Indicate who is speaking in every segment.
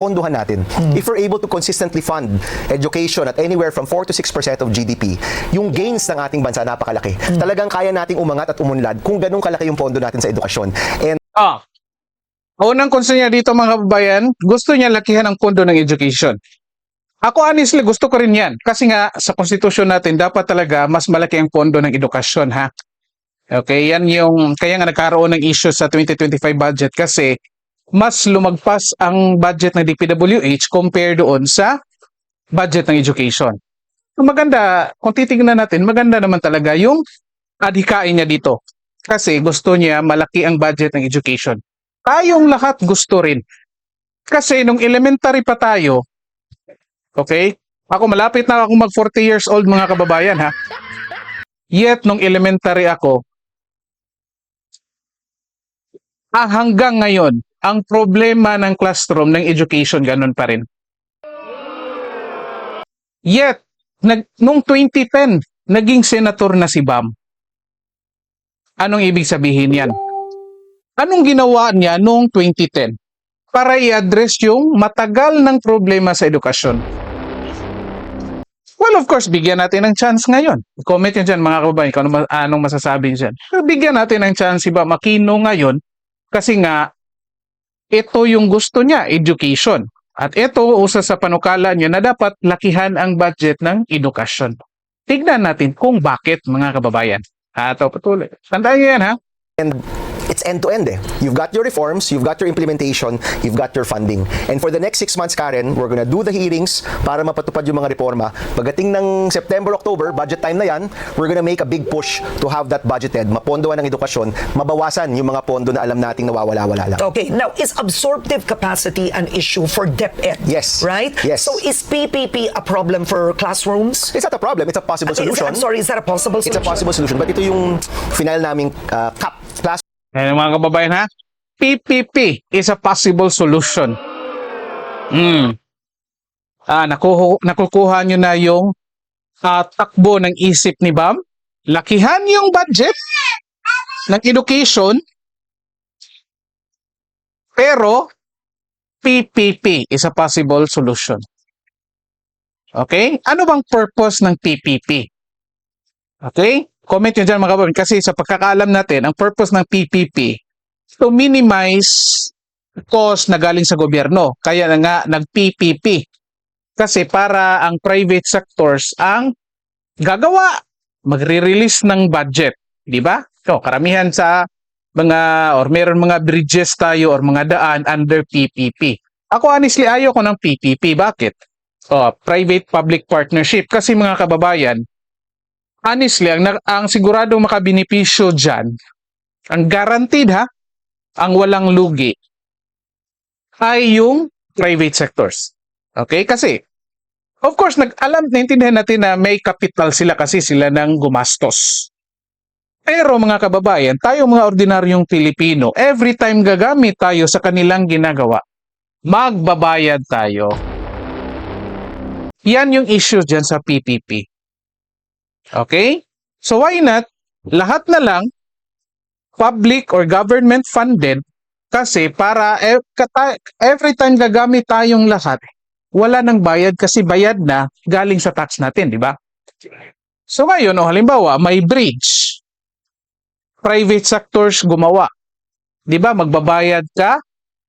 Speaker 1: ponduhan natin. If we're able to consistently fund education at anywhere from 4 to 6% of GDP, yung gains ng ating bansa napakalaki. Talagang kaya nating umangat at umunlad kung ganun kalaki yung pondo natin sa edukasyon. And
Speaker 2: Ah. Unang concern niya dito mga kababayan, gusto niya lakihan ang pondo ng education. Ako honestly gusto ko rin yan. Kasi nga sa konstitusyon natin dapat talaga mas malaki ang pondo ng edukasyon ha. Okay, yan yung kaya nga nagkaroon ng issue sa 2025 budget kasi mas lumagpas ang budget ng DPWH compare doon sa budget ng education. So, maganda, kung titingnan natin, maganda naman talaga yung adhikain niya dito. Kasi gusto niya malaki ang budget ng education. Tayong lahat gusto rin. Kasi nung elementary pa tayo, okay, ako malapit na ako mag 40 years old mga kababayan ha. Yet nung elementary ako, ah, hanggang ngayon, ang problema ng classroom, ng education, ganun pa rin. Yet, nag, nung 2010, naging senator na si Bam. Anong ibig sabihin yan? Anong ginawa niya noong 2010 para i-address yung matagal ng problema sa edukasyon? Well, of course, bigyan natin ng chance ngayon. Comment nyo dyan mga kababayan kung ano, anong masasabi nyo dyan. Bigyan natin ng chance si Bam Aquino ngayon kasi nga ito yung gusto niya, education. At ito, usa sa panukala niya na dapat lakihan ang budget ng edukasyon. Tignan natin kung bakit mga kababayan. Ah, ito patuloy. Tandaan niyo yan ha.
Speaker 1: and it's end to end eh. You've got your reforms, you've got your implementation, you've got your funding. And for the next six months, Karen, we're gonna do the hearings para mapatupad yung mga reforma. Pagdating ng September, October, budget time na yan, we're gonna make a big push to have that budgeted, mapondoan ng edukasyon, mabawasan yung mga pondo na alam nating nawawala-wala lang.
Speaker 3: Okay, now is absorptive capacity an issue for DepEd?
Speaker 1: Yes.
Speaker 3: Right?
Speaker 1: Yes.
Speaker 3: So is PPP a problem for classrooms?
Speaker 1: It's not a problem, it's a possible
Speaker 3: Is-
Speaker 1: solution.
Speaker 3: I'm sorry, is that a possible
Speaker 1: It's a
Speaker 3: solution?
Speaker 1: possible solution. But ito yung final naming uh, cap
Speaker 2: Ayan mga kababayan ha. PPP is a possible solution. Hmm. Ah, nakuha, nakukuha nyo na yung ah, takbo ng isip ni Bam. Lakihan yung budget ng education. Pero PPP is a possible solution. Okay? Ano bang purpose ng PPP? Okay? Comment nyo dyan mga kababayan kasi sa pagkakaalam natin, ang purpose ng PPP to minimize cost na galing sa gobyerno. Kaya na nga nag-PPP. Kasi para ang private sectors ang gagawa, magre-release ng budget. Di ba? So, karamihan sa mga, or meron mga bridges tayo or mga daan under PPP. Ako honestly, ayaw ko ng PPP. Bakit? Oh, private-public partnership. Kasi mga kababayan, honestly, ang, ang siguradong makabenepisyo dyan, ang guaranteed ha, ang walang lugi, ay yung private sectors. Okay? Kasi, of course, nag-alam, naintindihan natin na may capital sila kasi sila nang gumastos. Pero mga kababayan, tayo mga ordinaryong Pilipino, every time gagamit tayo sa kanilang ginagawa, magbabayad tayo. Yan yung issue dyan sa PPP. Okay? So why not? Lahat na lang public or government funded kasi para e- every time gagamit tayong lahat, wala nang bayad kasi bayad na galing sa tax natin, di ba? So ngayon, o halimbawa, may bridge. Private sectors gumawa. Di ba? Magbabayad ka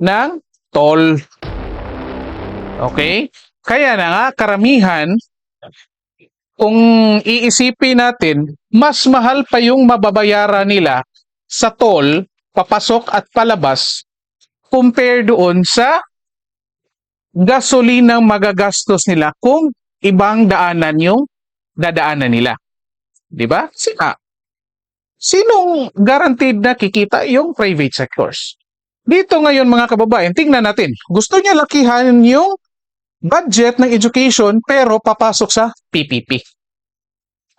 Speaker 2: ng toll. Okay? Kaya na nga, karamihan, kung iisipin natin, mas mahal pa yung mababayaran nila sa toll, papasok at palabas, compare doon sa gasolinang magagastos nila kung ibang daanan yung dadaanan nila. Di ba? Sina? Sinong guaranteed na kikita yung private sectors? Dito ngayon mga kababayan, tingnan natin. Gusto niya lakihan yung budget ng education pero papasok sa PPP.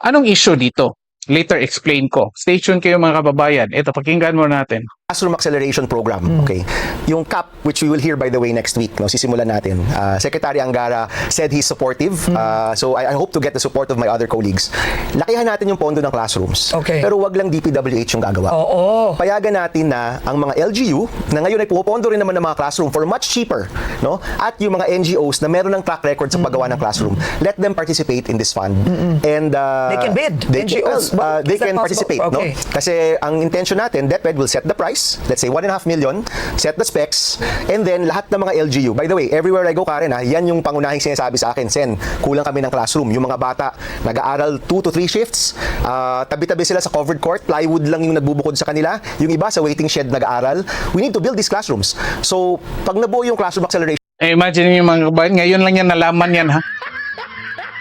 Speaker 2: Anong issue dito? Later explain ko. Stay tuned kayo mga kababayan. Ito, pakinggan mo natin.
Speaker 1: Classroom Acceleration Program. Okay. Yung CAP, which we will hear by the way next week, no, sisimulan natin. Uh, Secretary Angara said he's supportive. Uh, so I, I hope to get the support of my other colleagues. Lakihan natin yung pondo ng classrooms.
Speaker 3: Okay.
Speaker 1: Pero wag lang DPWH yung gagawa.
Speaker 3: Oo.
Speaker 1: Payagan natin na ang mga LGU na ngayon ay pupondo rin naman ng mga classroom for much cheaper, no? At yung mga NGOs na meron ng track record sa paggawa ng classroom, let them participate in this fund. And uh,
Speaker 3: They can bid.
Speaker 1: They,
Speaker 3: NGOs.
Speaker 1: uh, they
Speaker 3: that
Speaker 1: can
Speaker 3: possible?
Speaker 1: participate, no?
Speaker 3: Okay.
Speaker 1: Kasi ang intention natin, DepEd will set the price, let's say 1.5 million, set the specs, and then lahat ng mga LGU. By the way, everywhere I go, Karen, ha, yan yung pangunahing sinasabi sa akin, Sen, kulang kami ng classroom. Yung mga bata, nag-aaral 2 to 3 shifts, ah, tabi-tabi sila sa covered court, plywood lang yung nagbubukod sa kanila, yung iba sa waiting shed nag-aaral. We need to build these classrooms. So, pag nabuo yung classroom acceleration,
Speaker 2: Eh, imagine niyo mga kababayan, ngayon lang yan nalaman yan ha.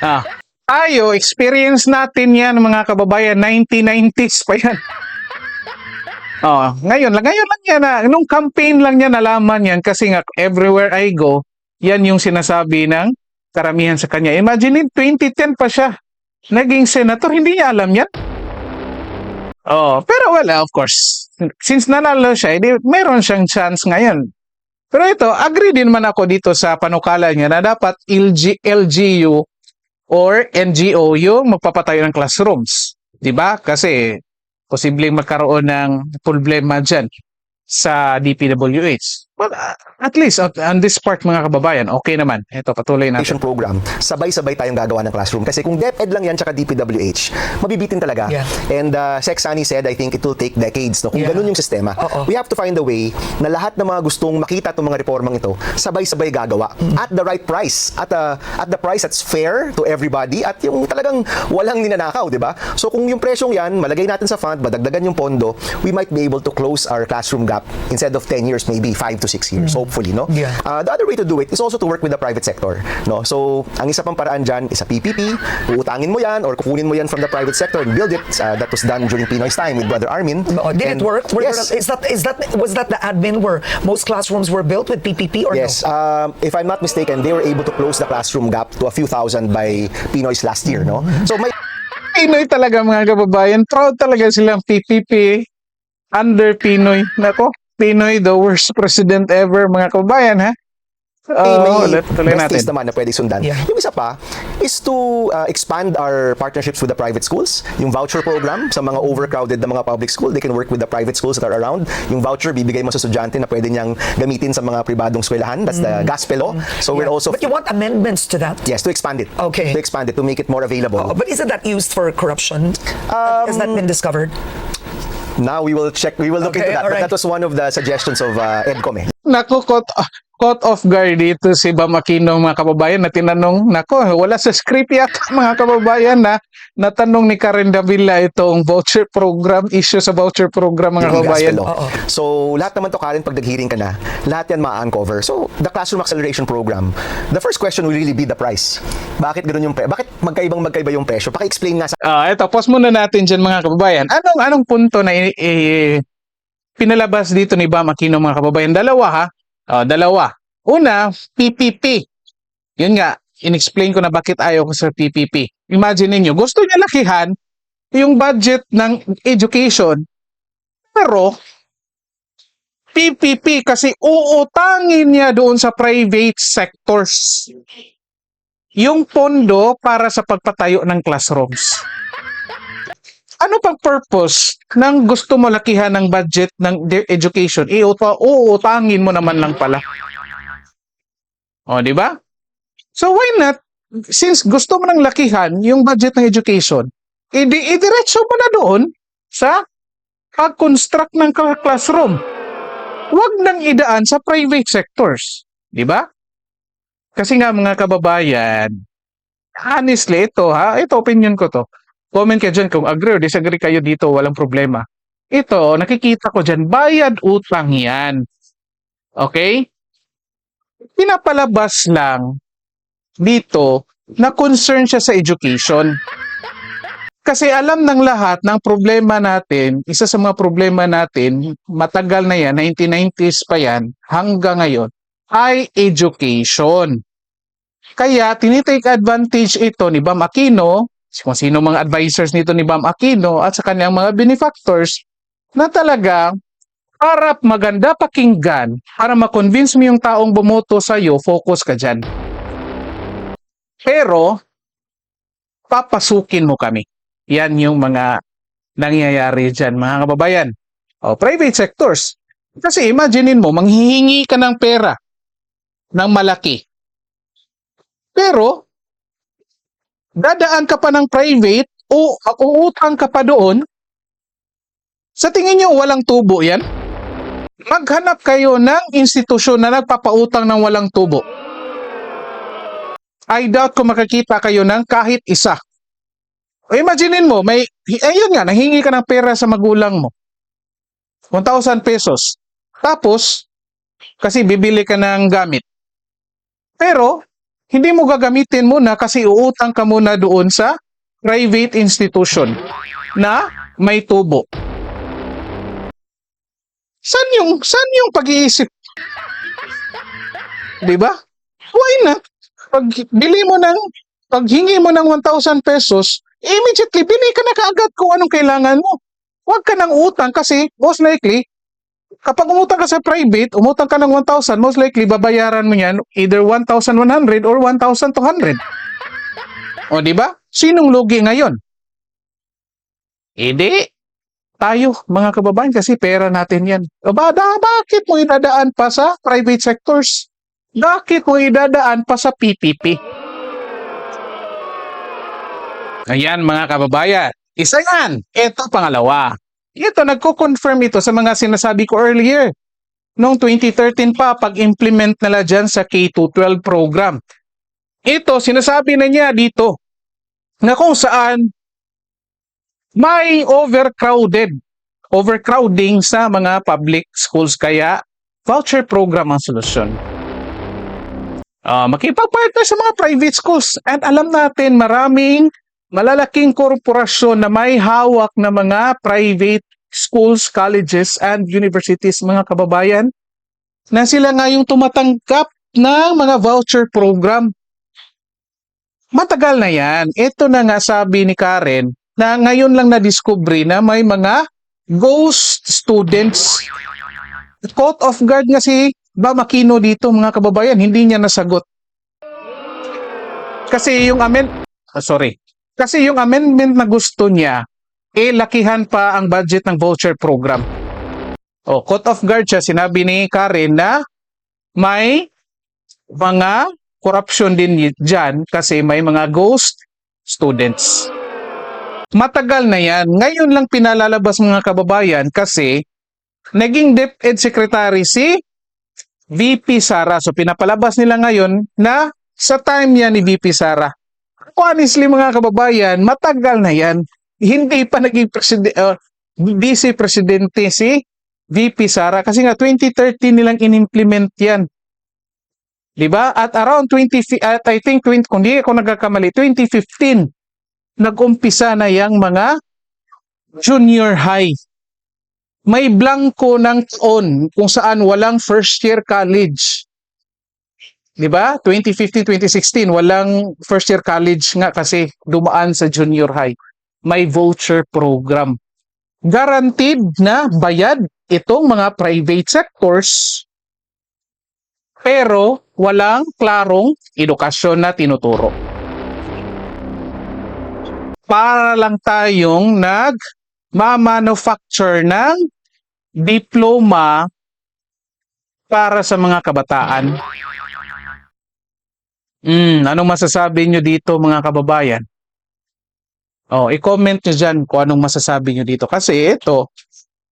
Speaker 2: Ah. Tayo, experience natin yan mga kababayan, 1990s pa yan. Oh, ngayon lang, ngayon lang yan na, nung campaign lang yan nalaman yan kasi nga everywhere I go, yan yung sinasabi ng karamihan sa kanya. Imagine, 2010 pa siya. Naging senator, hindi niya alam yan. Oh, pero wala, of course. Since nanalo siya, edi, meron siyang chance ngayon. Pero ito, agree din man ako dito sa panukala niya na dapat LG, LGU or NGO yung magpapatayo ng classrooms. 'Di ba? Kasi posibleng magkaroon ng problema dyan sa DPWH. But uh, at least on, on this part mga kababayan, okay naman. Ito, patuloy natin.
Speaker 1: program, sabay-sabay tayong gagawa ng classroom. Kasi kung DepEd lang yan tsaka DPWH, mabibitin talaga.
Speaker 3: Yeah.
Speaker 1: And uh, Sec Sani said, I think it will take decades. No? Kung
Speaker 3: Yeah.
Speaker 1: ganun yung sistema,
Speaker 3: Oo.
Speaker 1: we have to find a way na lahat ng mga gustong makita itong mga reformang ito, sabay-sabay gagawa.
Speaker 3: Mm.
Speaker 1: At the right price. At, uh, at the price that's fair to everybody at yung talagang walang ninanakaw, di ba? So kung yung presyong yan, malagay natin sa fund, madagdagan yung pondo, we might be able to close our classroom gap instead of 10 years, maybe 5 to 6 years, hopefully, no?
Speaker 3: Mm. Yeah.
Speaker 1: Uh, the other way to do it is also to work with the private sector. No? So, ang isa pang paraan dyan is a PPP. Uutangin mo yan or kukunin mo yan from the private sector and build it. Uh, that was done during Pinoy's time with Brother Armin.
Speaker 3: Oh, did
Speaker 1: And-
Speaker 3: it work? Were
Speaker 1: yes.
Speaker 3: there- is that is that was that the admin where most classrooms were built with PPP or
Speaker 1: Yes,
Speaker 3: no?
Speaker 1: um, if I'm not mistaken, they were able to close the classroom gap to a few thousand by Pinoy's last year, no? So may
Speaker 2: Pinoy talaga mga kababayan. Proud talaga silang PPP under Pinoy. Nako, Pinoy the worst president ever mga kababayan ha. Oh,
Speaker 1: may
Speaker 2: tuloy
Speaker 1: best
Speaker 2: natin.
Speaker 1: naman na pwede sundan.
Speaker 3: Yeah.
Speaker 1: Yung isa pa is to uh, expand our partnerships with the private schools. Yung voucher program sa mga overcrowded na mga public school, they can work with the private schools that are around. Yung voucher bibigay mo sa estudyante na pwede niyang gamitin sa mga pribadong eskwelahan. That's the gospel law. So we're also
Speaker 3: but you want amendments to that?
Speaker 1: yes to expand it.
Speaker 3: Okay.
Speaker 1: To expand it to make it more available.
Speaker 3: Oh, but isn't that used for corruption? Has that been discovered?
Speaker 1: Now we will check. We will look
Speaker 3: Okay,
Speaker 1: into that. But that was one of the suggestions of uh, EDCOM. Eh.
Speaker 2: Nako, caught, off guard dito si Bam Aquino mga kababayan na tinanong, nako, wala sa script yata mga kababayan na natanong ni Karen Davila itong voucher program, issue sa voucher program mga kababayan.
Speaker 1: So, lahat naman to, Karen, pag nag-hearing ka na, lahat yan ma-uncover. So, the Classroom Acceleration Program, the first question will really be the price. Bakit ganun yung pre- Bakit magkaibang magkaiba yung presyo? Paki-explain nga sa
Speaker 2: Ah, ito, pause muna natin dyan mga kababayan. Anong anong punto na i- i- pinalabas dito ni Bam Aquino mga kababayan? Dalawa ha. Ah, dalawa. Una, PPP. Yun nga, in-explain ko na bakit ayaw ko sa PPP. Imagine niyo, gusto niya lakihan yung budget ng education, pero PPP kasi uutangin niya doon sa private sectors yung pondo para sa pagpatayo ng classrooms. Ano pang purpose ng gusto mo lakihan ng budget ng education? Iuta, uutangin mo naman lang pala. O, di ba? So why not, since gusto mo nang lakihan yung budget ng education, edi idiretso mo na doon sa pag-construct ng cla- classroom. Huwag nang idaan sa private sectors. Di ba? Kasi nga mga kababayan, honestly, ito ha, ito opinion ko to. Comment kayo dyan kung agree or disagree kayo dito, walang problema. Ito, nakikita ko dyan, bayad utang yan. Okay? Pinapalabas lang dito na concern siya sa education. Kasi alam ng lahat ng problema natin, isa sa mga problema natin, matagal na yan, 1990s pa yan, hanggang ngayon, ay education. Kaya tinitake advantage ito ni Bam Aquino, kung sino mga advisors nito ni Bam Aquino at sa kanyang mga benefactors na talaga Para maganda pakinggan, para makonvince mo yung taong bumoto sa'yo, focus ka dyan. Pero, papasukin mo kami. Yan yung mga nangyayari dyan, mga kababayan. O, private sectors. Kasi imaginein mo, manghihingi ka ng pera ng malaki. Pero, dadaan ka pa ng private o uutang ka pa doon, sa tingin nyo walang tubo yan? Maghanap kayo ng institusyon na nagpapautang ng walang tubo. I doubt kung makakita kayo ng kahit isa. Imaginein mo, may, ayun nga, nahingi ka ng pera sa magulang mo. 1,000 pesos. Tapos, kasi bibili ka ng gamit. Pero, hindi mo gagamitin muna kasi uutang ka muna doon sa private institution na may tubo. San yung, san yung pag-iisip? Di ba? Why not? Pag bili mo ng, pag hingi mo ng 1,000 pesos, immediately bili ka na kaagad kung anong kailangan mo. Huwag ka ng utang kasi most likely, kapag umutang ka sa private, umutang ka ng 1,000, most likely babayaran mo yan either 1,100 or 1,200. O di ba? Sinong lugi ngayon? Hindi. Tayo, mga kababayan, kasi pera natin yan. O ba, da, bakit mo idadaan pa sa private sectors? Bakit mo idadaan pa sa PPP? Ayan, mga kababayan. Isa yan. Ito, pangalawa. Ito, nagko-confirm ito sa mga sinasabi ko earlier. Noong 2013 pa, pag-implement nila dyan sa K-12 program. Ito, sinasabi na niya dito na kung saan may overcrowded, overcrowding sa mga public schools. Kaya, voucher program ang solusyon. Ah, makipag-partner sa mga private schools. At alam natin, maraming malalaking korporasyon na may hawak na mga private schools, colleges, and universities, mga kababayan, na sila nga yung tumatanggap ng mga voucher program. Matagal na yan. Ito na nga sabi ni Karen na ngayon lang na-discovery na may mga ghost students. Caught off guard nga si Ba Makino dito mga kababayan, hindi niya nasagot. Kasi yung amend ah, sorry. Kasi yung amendment na gusto niya, eh lakihan pa ang budget ng voucher program. Oh, caught off guard siya. Sinabi ni Karen na may mga corruption din dyan kasi may mga ghost students. Matagal na yan. Ngayon lang pinalalabas mga kababayan kasi naging DepEd Secretary si VP Sara. So pinapalabas nila ngayon na sa time niya ni VP Sara. Honestly mga kababayan, matagal na yan. Hindi pa naging preside, uh, vice presidente si VP Sara kasi nga 2013 nilang in-implement yan. 'Di ba? At around 20 fi- at I think 20 kung di ako nagkakamali 2015 nag-umpisa na yang mga junior high. May blanco ng taon kung saan walang first year college. 'Di ba? 2015, 2016 walang first year college nga kasi dumaan sa junior high. May voucher program. Guaranteed na bayad itong mga private sectors pero walang klarong edukasyon na tinuturo. Para lang tayong nag ma-manufacture ng diploma para sa mga kabataan. Hmm, anong masasabi nyo dito mga kababayan? Oh, i-comment nyo dyan kung anong masasabi nyo dito. Kasi ito,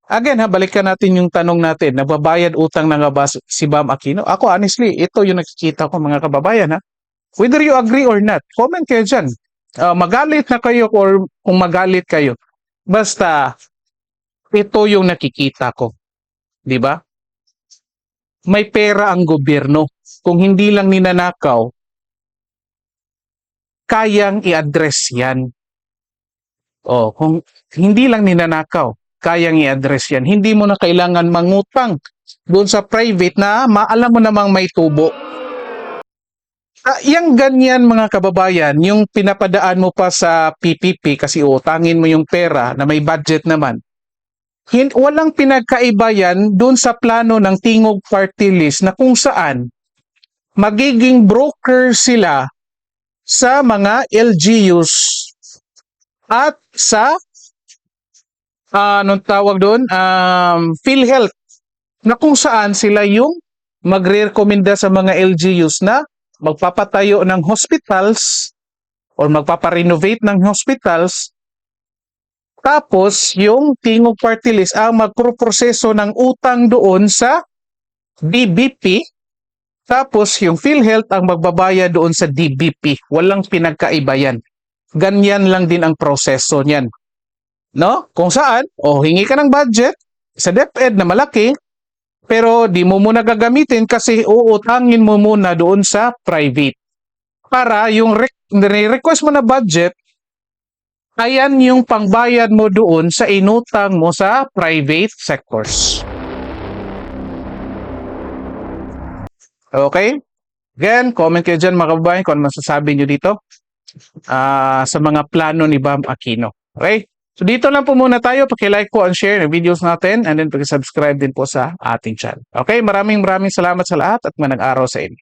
Speaker 2: again ha, balikan natin yung tanong natin, nababayad utang na nga ba si Bam Aquino? Ako honestly, ito yung nakikita ko mga kababayan ha. Whether you agree or not, comment kayo dyan. Ah, magalit na kayo or kung magalit kayo. Basta, ito yung nakikita ko. Di ba? May pera ang gobyerno. Kung hindi lang ninanakaw, kayang i-address yan. O, kung hindi lang ninanakaw, kayang i-address yan. Hindi mo na kailangan mangutang doon sa private na maalam mo namang may tubo. Ah, yung ganyan mga kababayan, yung pinapadaan mo pa sa PPP kasi utangin mo yung pera na may budget naman. hin- walang pinagkaiba yan dun sa plano ng Tingog Party List na kung saan magiging broker sila sa mga LGUs at sa ah, anong tawag doon? Um, PhilHealth na kung saan sila yung magre-recommenda sa mga LGUs na magpapatayo ng hospitals or magpaparenovate ng hospitals. Tapos, yung Tingog Party List ang magproproseso ng utang doon sa DBP. Tapos, yung PhilHealth ang magbabayad doon sa DBP. Walang pinagkaiba yan. Ganyan lang din ang proseso niyan. No? Kung saan, o hingi ka ng budget sa DepEd na malaki, pero di mo muna gagamitin kasi uutangin mo muna doon sa private. Para yung re- request mo na budget, ayan yung pangbayad mo doon sa inutang mo sa private sectors. Okay? Again, comment kayo dyan mga kababayan kung ano masasabi nyo dito ah, sa mga plano ni Bam Aquino. Okay? So dito lang po muna tayo. Paki-like po and share ng videos natin and then paki-subscribe din po sa ating channel. Okay? Maraming maraming salamat sa lahat at manang araw sa inyo.